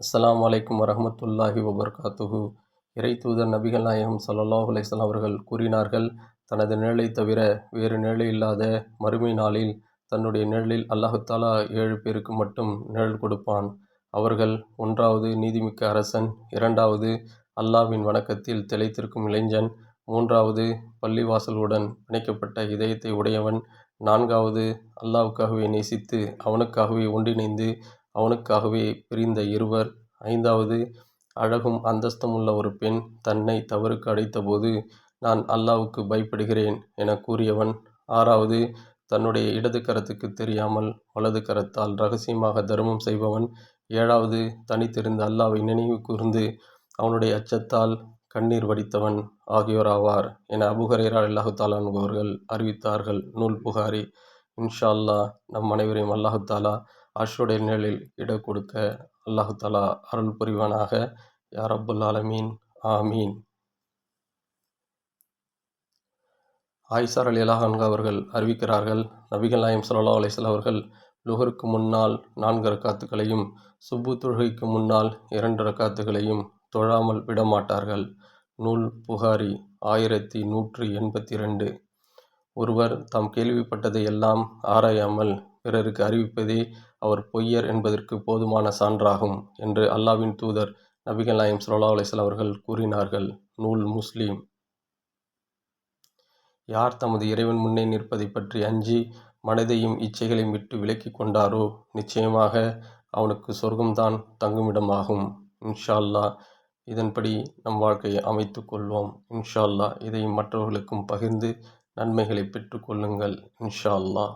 அஸ்லாம் வலைக்கம் வரமத்துல்லாஹி வபர்காத்துஹு. இறை தூதர் நபிகள் நாயகம் சல்லாஹ் அலைஹி அவர்கள் கூறினார்கள் தனது நிழலை தவிர வேறு நிழல் இல்லாத மறுமை நாளில் தன்னுடைய நிழலில் அல்லாஹாலா ஏழு பேருக்கு மட்டும் நிழல் கொடுப்பான். அவர்கள் ஒன்றாவது நீதிமிக்க அரசன் இரண்டாவது அல்லாஹ்வின் வணக்கத்தில் திளைத்திருக்கும் இளைஞன் மூன்றாவது பள்ளிவாசலுடன் பிணைக்கப்பட்ட இதயத்தை உடையவன் நான்காவது அல்லாவுக்காகவே நேசித்து அவனுக்காகவே ஒன்றிணைந்து அவனுக்காகவே பிரிந்த இருவர் ஐந்தாவது அழகும் அந்தஸ்தமுள்ள ஒரு பெண் தன்னை தவறுக்கு அடைத்தபோது நான் அல்லாவுக்கு பயப்படுகிறேன் என கூறியவன் ஆறாவது தன்னுடைய இடது கரத்துக்கு தெரியாமல் வலது கரத்தால் ரகசியமாக தர்மம் செய்பவன் ஏழாவது தனித்திருந்து அல்லாவை நினைவு கூர்ந்து அவனுடைய அச்சத்தால் கண்ணீர் வடித்தவன் ஆகியோர் ஆவார் என அபூ அல்லாஹுத்தாலா என்பவர்கள் அறிவித்தார்கள். நூல் புகாரி. இன்ஷா அல்லாஹ் நம் அனைவரையும் அல்லாஹு ஆஷுடைய நிழலில் இட கொடுக்க அல்லாஹு தாலா அருள் புரிவானாக. யா ரப்புல் ஆலமீன். ஆமீன். ஆயிசார் அலி அலாஹன்கா அவர்கள் அறிவிக்கிறார்கள் நபிகள் நாயம் சல்லா அலைஹி அவர்கள் லுகருக்கு முன்னால் நான்கு ரக்காத்துகளையும் சுப்பு தொழுகைக்கு முன்னால் இரண்டு ரக்காத்துகளையும் தொழாமல் விடமாட்டார்கள். நூல் புகாரி ஆயிரத்தி நூற்றி எண்பத்தி ரெண்டு. ஒருவர் தாம் கேள்விப்பட்டதை எல்லாம் ஆராயாமல் பிறருக்கு அறிவிப்பதே அவர் பொய்யர் என்பதற்கு போதுமான சான்றாகும் என்று அல்லாஹ்வின் தூதர் நபிகள் நாயம் சுல்லா அலிஸ்லாம் அவர்கள் கூறினார்கள். நூல் முஸ்லீம். யார் தமது இறைவன் முன்னே நிற்பதை பற்றி அஞ்சி மனதையும் இச்சைகளையும் விட்டு விலக்கிக் கொண்டாரோ? நிச்சயமாக அவனுக்கு சொர்க்கம்தான் தங்குமிடமாகும். இன்ஷா இதன்படி நம் வாழ்க்கையை அமைத்து கொள்வோம். இன்ஷா அல்லாஹ் இதை மற்றவர்களுக்கும் பகிர்ந்து நன்மைகளை பெற்றுக்கொள்ளுங்கள் இன்ஷா அல்லாஹ்.